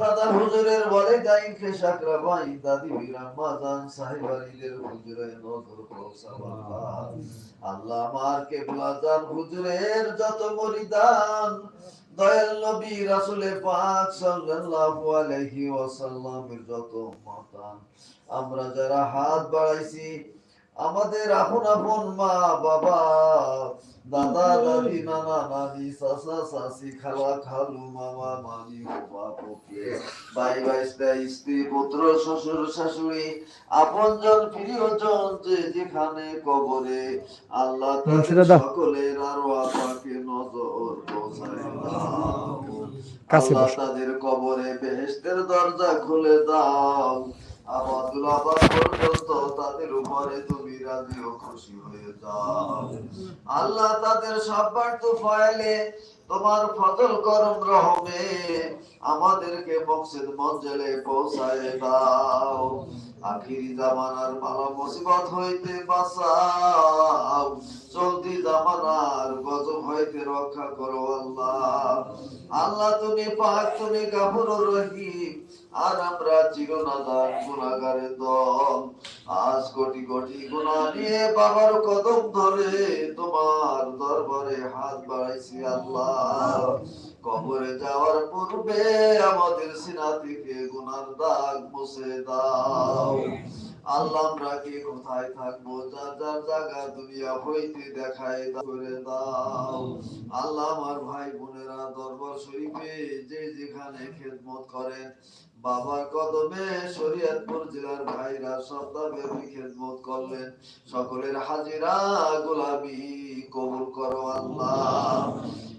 দাদা হুজুরের বলে যাই খেসাকরা ভাই দাদি বিরাম্মা জান সাহেবারিদের হুজুরে নজর পৌঁছাবাল্লাহ আল্লাহ। আমার কেবলা জান হুজুরের যত মরিদান দয়াল নবী রাসূলে পাক সাল্লাল্লাহু আলাইহি ওয়াসাল্লামের যত মাতান। আমরা যারা হাত বাড়াইছি আমাদের আপন আপন মা বাবা দাদা দাদি নানা নানি চাচা চাচি খালা খালু মামা মামি ফুফা ফুফি ভাই ভাইস্তা স্ত্রী পুত্র শ্বশুর শাশুড়ি আপনজন প্রিয়জন যে যেখানে কবরে আল্লাহ। সকলের আরও আপাকে নজর পৌঁছায় আল্লাহ তাদের কবরে বেহেস্তের দরজা খুলে দাও। আবাদুল আবাদ পর্যন্ত তাদের উপরে তুমি রাজি ও খুশি হয়ে যাও। আল্লাহ। তাদের সব্বার তো ফাইলে তোমার ফজল করম রহমে আমাদেরকে মকসিদ মঞ্জলে পৌঁছায় দাও। আখিরি জামানার মালা মুসিবত হইতে বাঁচাও। চলতি জামানার গজব হইতে রক্ষা করো আল্লাহ। আল্লাহ তুমি পাক, তুমি গাফুর রহিম। আর আমরা চিরনাদান গুণাগারের দল। আজ কোটি কোটি গুণা নিয়ে বাবার কদম ধরে তোমার দরবারে হাত বাড়াইছি আল্লাহ। কবরে যাওয়ার পূর্বে আমাদের সিনা থেকে গুনার দাগ মুছে দাও। আল্লাহ আমরা কি কোথায় থাকব? যার যার জায়গা দুনিয়া হইতে করে দাও। আল্লাহ আমার ভাই বোনেরা দরবার শরীফে যে যেখানে খেদমত করেন, বাবার কদমে শরীয়তপুর জেলার ভাইরা সপ্তাহব্যাপী খেদমত করলেন। সকলের হাজিরা গোলামি কবুল করো আল্লাহ।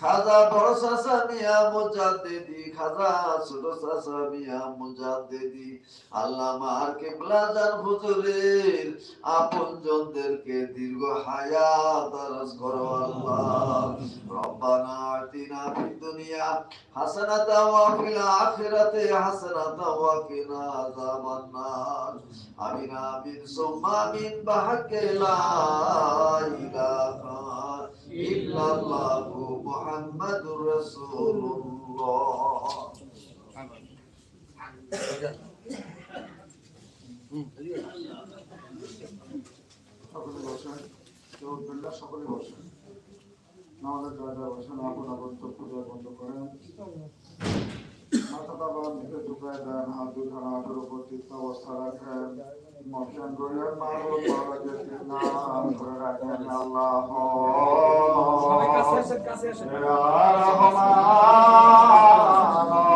খাজা বড় চাচা খাজা দীর্ঘ হায়াত দারাজ করো আল্লাহ। রব্বানা আতিনা দুনিয়া হাসানাতা ওয়া ফিল হাসানাতা ওয়া কিনা আযাবান নার। আমিন আমিন, সুম্মা লা ইলাহা ইল্লাল্লাহু মুহাম্মাদুর الله সকলে বসেন সকলে বসেন আমাদের যারা বসেন আপন বন্ধ করেন বাম দিকে ঝুঁকায় দেন হাত দুখানা হাতের উপর তীর্থ অবস্থা রাখেন। মশান করিলেন মাহবুব বাবাকে নাম করে রাখেন আল্লাহ। রহমান।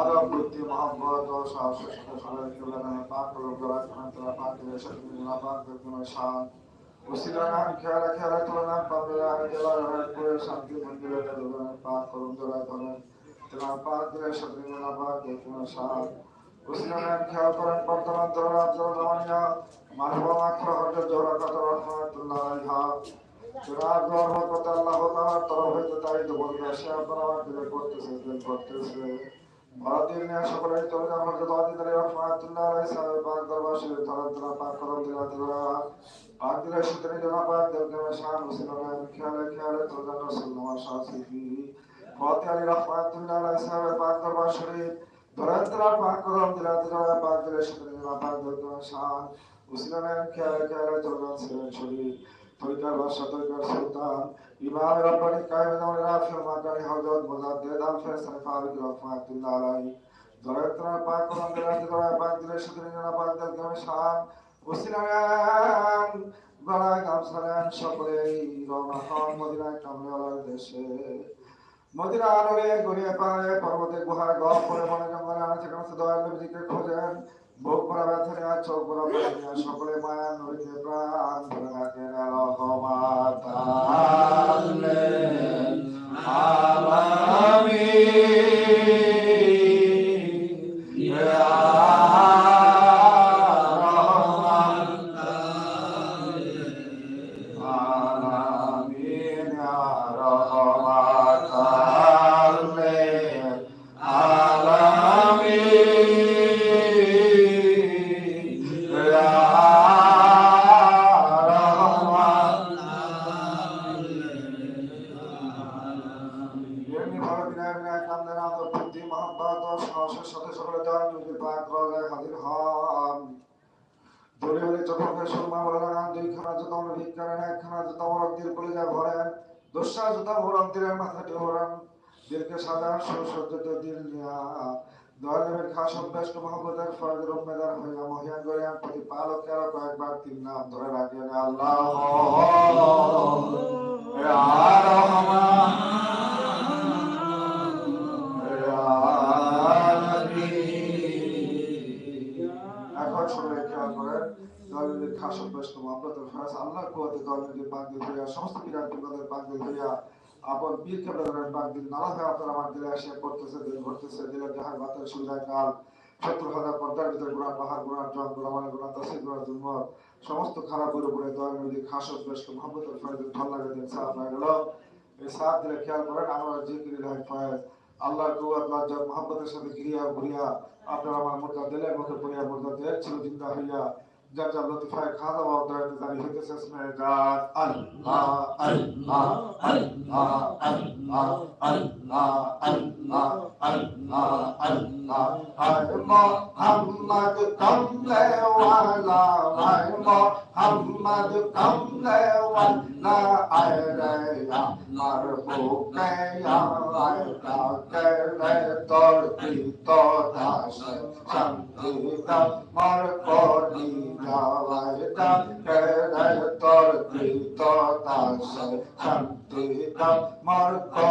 আরব প্রতি মোহাম্মদ ও সাহসের সাথে সবাই কেবলানা পাক করো করা খান পাক করে সাথে না পাক করে কোনো শান। উসিলা নাম, খেয়াল খেয়াল তোরা নাম পাবে করে শান্তি মন্দিরে দেবেন পাক করো। তোরা ধরেন তোরা পাক করে সাথে না পাক করে কোনো শান। উসিলা নাম, খেয়াল করেন, বর্তমান তোরা আব্দুল রহমানিয়া মানব মাত্র হজরত জোরা কত রহমাতুল্লাহ আলাইহা তোরা রহমত আল্লাহ তাআলার তরফ তাই তো বলবে সে আপনারা আমার দিলে করতেছে দিল করতেছে ভারতীয় নিয়ে সকলে চলে যান হযরত আদিদারি রহমাতুল্লাহ আলাইহি সাল্লাম পাক দরবার তারা তারা পাক করম দিলা দিলা পাক দিলে সুতরে জনা পাক দেব দেব শান মুসলমান খেয়ালে খেয়ালে তো জানো সুন্নাহ শাসিফি ফাতি আলী রহমাতুল্লাহ আলাইহি সাল্লাম পাক দরবার ধরেন তারা পাক করম দিলা দিলা পাক দিলে সুতরে জনা পাক দেব দেব শান মুসলমান খেয়ালে খেয়ালে তো জানো সিলেন শরীফ তরিকার বাদশাহ তরিকার মদিনায় কামলেওয়ালার দেশে মদিনা আলোরে গড়িয়ে পাহাড়ে পর্বতে গুহায় গপ করে মনে জঙ্গলে আনাচে কাছে দয়াল খোঁজেন। ভোগ করা ব্যথা নেওয়া চোখ করা ব্যথা নেওয়া সকলে মায়া নদীতে প্রাণ ধরে রাখে আমি সজ্জতে দিল দয়ালের খাস খাস অভ্যস্ত মহব্বতের আল্লাহ কুয়াতে দলের বাগ সমস্ত বিরাট বিপদের বাগ ধরিয়া আপন পীর কেবলের বাগদিল নালা হয়ে আপনার আমার দিলে এসে দিল ঘটতেছে যাহার বাতের সুবিধায় কাল হাজার পর্দার ভিতরে গুণা পাহাড় গুণা জন গুণা গুণা তাসির গুণা জুলমত সমস্ত খারাপ করে পড়ে দয়াল নদী খাস ফরাজের ঢল লাগে দিন হয়ে গেল। এই দিলে খেয়াল করেন, আমরা ফয়েজ সাথে গিরিয়া ঘুরিয়া আপনার আমার মুর্দা দিলের মুখে পড়িয়া মুর্দা দেহ ছিল জিন্দা হইয়া جب لطیفہ خاضہ و درد زنی ہیتے سے اس میں گاد اللہ اللہ اللہ اللہ اللہ मोहम्मद कमले वाला हर मोहम्मद कमले वाला अरे यार भूखे यार का करे तोर की तो दास संगीत मर को दी जावाय का करे तोर की तो दास संगीत मर को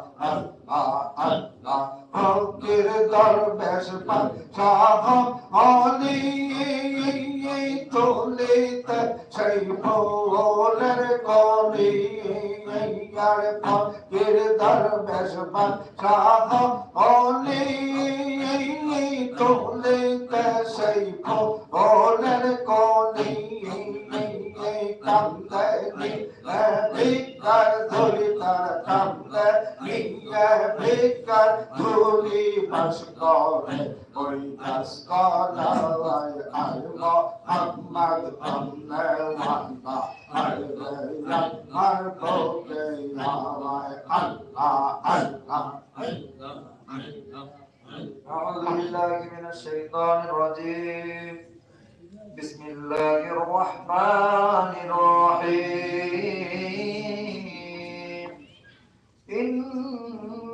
لشكر قريبس قال أي محمد أمنا وحبا أربيا مربوبيا الله الله أعوذ بالله من الشيطان الرجيم بسم الله الرحمن الرحيم. إن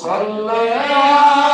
সাল্লি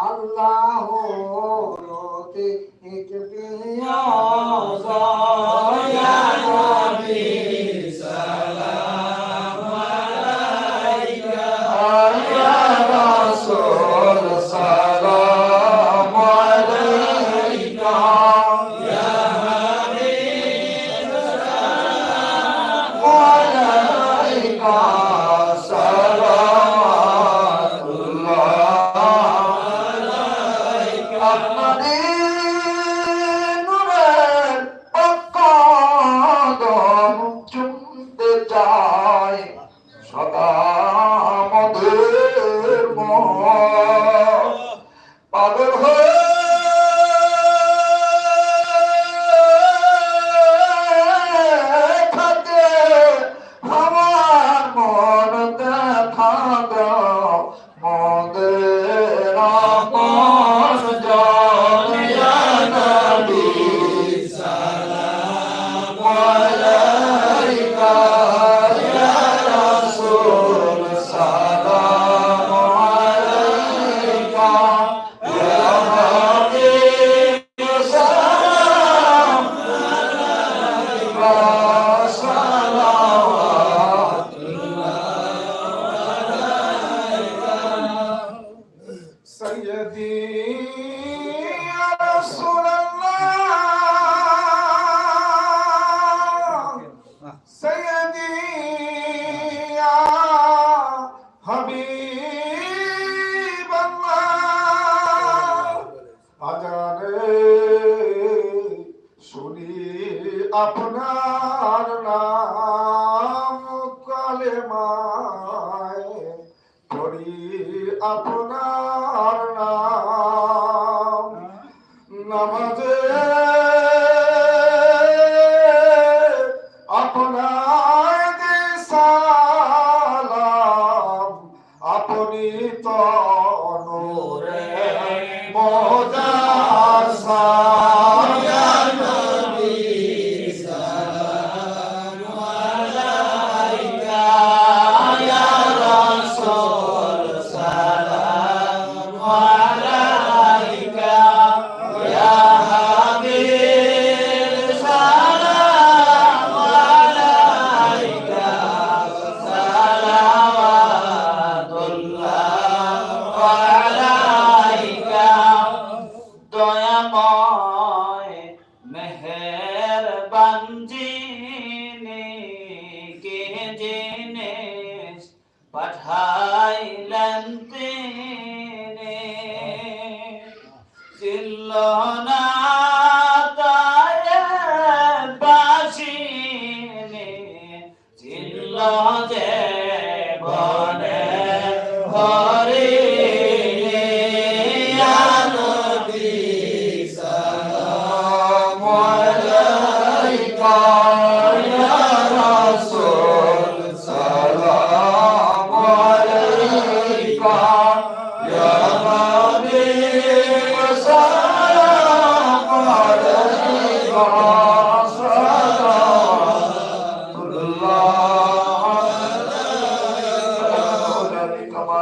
আল্লাহ রতে এক ಸಂಗತಿ আপনি মজা নূরে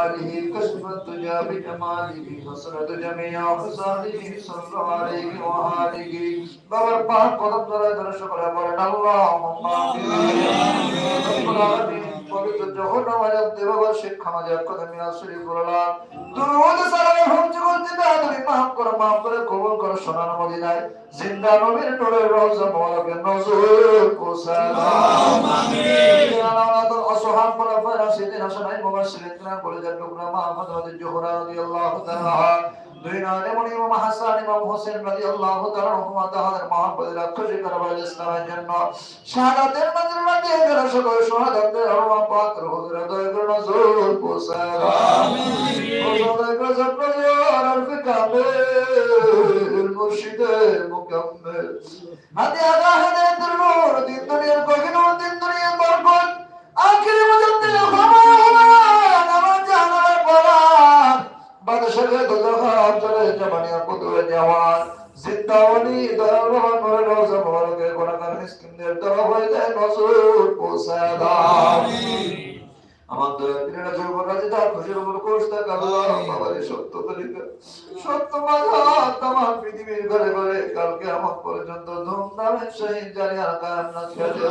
بكماله كشف الدجى بجماله حسنة جميع خصاله صلى الله عليه وآله বাবার পাক কদম ধরে ধরে সকলে বলেন আল্লাহুম্মা আমিন পবিত্র জহর নামাজ দেব বাবার শিক্ষা মাঝে কদমে আসরি করলাম দুরুদ সালাম হুম জগৎ জিন্দা তুমি মাফ করো মাফ করে কবুল করো সোনার মদিনায় জিন্দা নবীর নূরের রওজা মোবারকে নজর কুসালাম আমিন আল্লাহ অসহাব খোলাফায়ে রাশিদিন হাসানাই মুবাশশিরিন কিরাম বলে যান টুকরা মুহাম্মদ রাদি জোহরা রাদিয়াল্লাহু তাআলা। দুই নালে মনি ইমাম হাসান, ইমাম হোসেন রাদিয়াল্লাহু তাআলা রহমা তাআলার মহব্বত রাখি কারবাল ইসলামের জন্য শাহাদাতের মঞ্জুর মধ্যে গেল সকল শাহাদাতের আরওয়া পাত্র হুজুর দয় করে নজর কামেল মুর্শিদের মুকাম্মেল। হাতে আগা হেদায়েতের নূর দিন দুনিয়ার গহিনুর দিন দুনিয়ার জওয়ান জিন্দাওয়ানি দয়াল রহমান করে দরব হয়ে যায় নজর পৌঁছায় দাও। তার খুশির উপর বাবার সত্য তরিকা সত্য বাধা তামাম পৃথিবীর ঘরে ঘরে কালকে আমার পর্যন্ত ধুমধামে শহীদ জারি আর কায়াম না ছেড়ে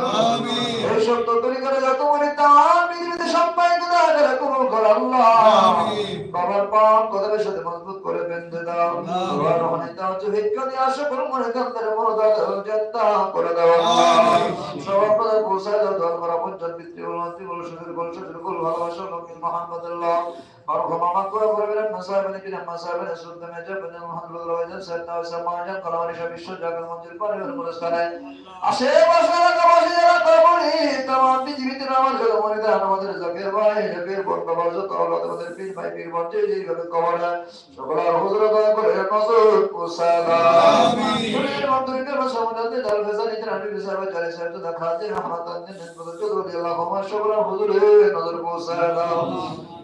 এই সত্য তরিকারে যত মনে তাম পৃথিবীতে সম্পাদিত দেওয়া করে কবুল কর আল্লাহ। বাবার পাপ কদমের সাথে মজবুত করে বেঁধে দাও। করো মনে কান্দারে মরদা জান্তা করে দাও আল্লাহ সবার পরে পৌঁছায় দাও। দরবার পঞ্চায়েত পিতৃ বল মন্ত্রী বল সুধীর বল সুধীর বল ভালোবাসা নবীন মোহাম্মদুল্লাহ بركم من قرب من المصائب التي لما صابنا سد من جب من محمد بن رويد سنة وسماء جن قرار شب الشجاع المنجر بار والمرسلة أشياء وشنا كباشي جرا تبوني تمام بيج بيت نامر جل موني ده نام در زكير باي زكير بور كبار جو تاولا تام در بيج باي بيج بور جي جي بيج كبار شغلا روزر ده كبر نصر وسادا كل ما تريد ما سمعنا ده دار فزان إذا نبي بسارة جالس سارة ده خاطر هم هاتان ده نسبة جد ودي الله ما شغلا حضور نظر وسادا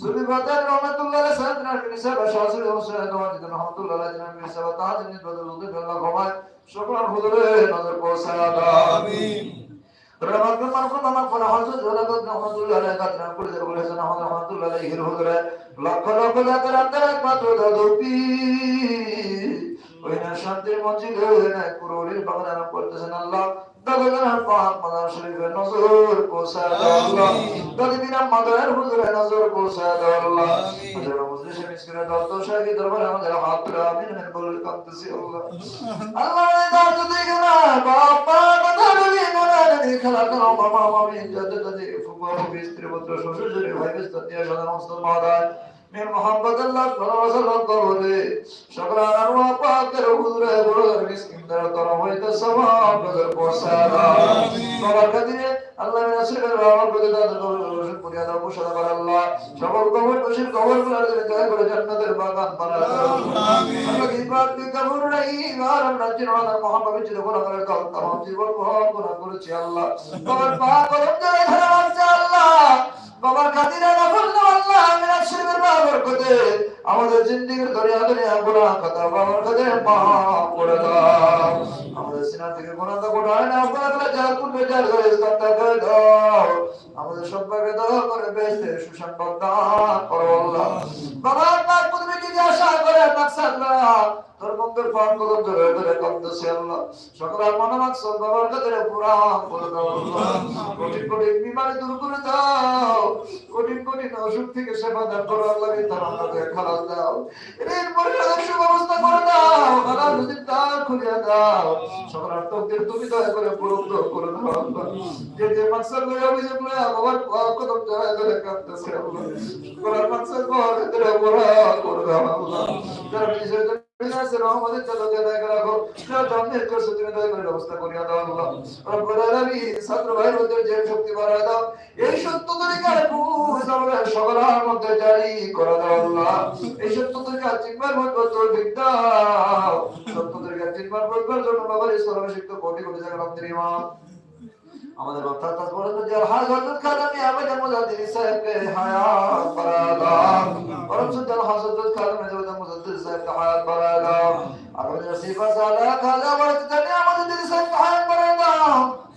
সুবি বাদার রহমাতুল্লাহ আলাইহি সালাম বিন সাহেব শাহসুরি হোসেন দওয়াত রহমাতুল্লাহ আলাইহি সালাম বিন সাহেব তাহাজ্জুদ বদল উদ্দিন আল্লাহ ঘমায়। শুকরান হুজুরে নজর কোসা আমিন। রহমাতুল মারফুল আমার ফলা হযরত জলালত রহমাতুল্লাহ আলাইহি কাতরা করে দের বলেছেন রহমাতুল্লাহ আলাইহি হুজুরে লক্ষ লক্ষ জাতের আন্তর একমাত্র ওই না শান্তির মসজিদে না কুরুরির বাগান করতেছেন আল্লাহ। দাদাগান পাক মাদার শরীফের নজর কোসা আল্লাহ। দাদি মাদার হুজুরে নজর কোসা আল্লাহ। আমাদের মজলিস মিসকিনে দর্দ শাহী দরবারে আমাদের হাত আমিন আমিন বলে কাঁদতেছি আল্লাহ। আল্লাহ দাদ দিকে না বাবা মাদার বিনা নানি খেলা করো বাবা মামি যাতে যাতে ফুবা ফুবি স্ত্রী পুত্র শ্বশুর জনে ভাই বিস্তার সাধারণ মুসলমান মহোদয় মের মোহাম্মদ আল্লাহ ভালোবাসা লক্ষ করে সকল আনোয়া পাকের হুজুরে বড় মিসকিন দ্বারা তরম হইতে সবাব নজর পৌঁছালা সবার খাতিরে আল্লাহ রাসূলের রহমত করে তাদের কবর রোশন করিয়া দাও পোষাদা কর আল্লাহ। সকল কবর বসির কবরগুলার জন্য দয়া করে জান্নাতের বাগান বানায় দাও। আমিন। আল্লাহ কি কি কবর নাই? আর আমরা জিনাত মোহাম্মদ বিচির গোনা করে দাও তাম জীবন ভর করেছি আল্লাহ। কবর পাক করে ধরে ধরে আল্লাহ। খাতিরে নফল দাও আল্লাহ, আমি রাসূলের বাবার কোতে আমাদের জিন্দিগির দরিয়া দরিয়া বলা কথা বাবার খাতিরে মাফ করে দাও আমাদের সিনা থেকে গুনাহ তো গোটায় না, আপনারা তাহলে যা করবে যার করে ইস্তান্তা করে দাও আমাদের সবাইকে দাও করে বেহেশতে সুসংবাদ করো আল্লাহ। বাবা পাক তুমি কি আশা করে মাকসাদ না তোর বন্ধুর পান কদম ধরে ধরে কাঁদতেছে আল্লাহ। সকলের মনোমাকসাদ বাবার কাছে পুরা করে দাও আল্লাহ। কঠিন কঠিন বিমারি দূর করে দাও। কঠিন কঠিন অসুখ থেকে সেবা দান করো আল্লাহ তার আমাকে খালাস দাও। এর পরিষদের সুব্যবস্থা করে দাও। খালাস নদীর দাও। সকল আত্মদের তুমি দয়া করে পূরণ করে দাও যে যে মাকসাদ অভিযোগ লয়ে বাবার পাক কদম ধরে ধরে কাঁদতেছে আল্লাহ। সকলের মাকসাদ করে পুরা করে দাও আল্লাহ। যারা নিজের বিনাশের রহমতের চালক আদায় করা হোক যারা জান্নাত করছে তুমি দয়া করে ব্যবস্থা করিয়া দাও, আল্লাহ। রব্বুল আলামিন ছাত্র ভাইয়ের মধ্যে যে শক্তি বাড়ায় দাও, এই সত্য তরিকার মধ্যে করে দাও এই সত্য তরিকা চিনবার মধ্যে তৌফিক দাও। সত্য জন্য আমাদের বক্তা তাজবর যে হাজ হযরত খাদামি আহমদ মুজাদ্দিদ সাহেবকে হায়াত বারাদা পরম সুন্দর হযরত খাদামি আহমদ মুজাদ্দিদ সাহেবকে হায়াত বারাদা আমাদের সিফা সালা খাজা বরত জানি মুজাদ্দিদ সাহেবকে হায়াত বারাদা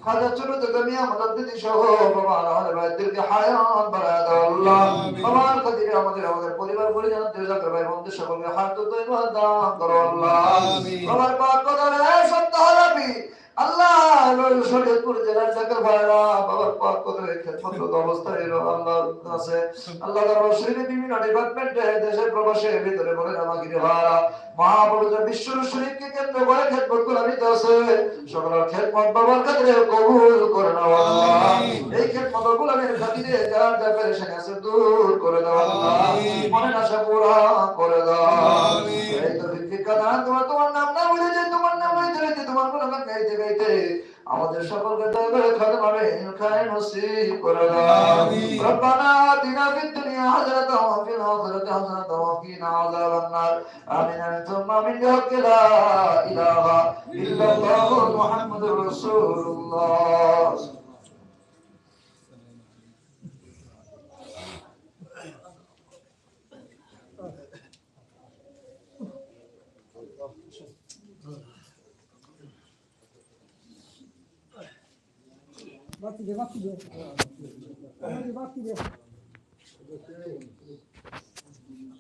খাজা ছোট থেকে মিয়া মুজাদ্দিদ সহ বাবা আমাদের ভাইদেরকে হায়াত বারাদা আল্লাহ বাবার খাতিরে আমাদের আমাদের পরিবার পরিজন দেশাকের ভাই বন্ধু সকলকে হায়াত তৈবা দান করো আল্লাহ। বাবার পাক কদরে রাবি আল্লাহ শরীয়তপুর জেলার জাকের ভাইরা বাবার পাক কত খেদমত অবস্থায় এলো আল্লাহ আছে আল্লাহ দরবার শরীরে বিভিন্ন ডিপার্টমেন্টে দেশে প্রবাসে ভিতরে বলে আমাকে ভাইরা মহাপবিত্র বিশ্ব শরীফকে কেন্দ্র করে খেদমতগুলো নিতে আছে। সকলের খেদমত বাবার খাতিরে কবুল করে নাও আল্লাহ। এই খেদমতগুলো আমি খাতিরে যার যা পেরেশানি আছে দূর করে দাও আল্লাহ। আশা পুরা করে দাও। এই তো ভিত্তিকা দান তোমার তোমার নাম না বলে তোমার কোনো গাইতে গাইতে আমাদের সকলকে দয়া করে খাতে খায় নসিব করে রব্বানা আতিনা ফিদ দুনিয়া হাসানাতাও ওয়া ফিল আখিরাতি হাসানাতাও ওয়া কিনা আযাবান নার। আমিন আমিন। সুম্মা মিন হাক্কি লা ইলাহা ইল্লাল্লাহু মুহাম্মাদুর রাসূলুল্লাহ। Vai te levar aqui dentro. Vai levar aqui dentro.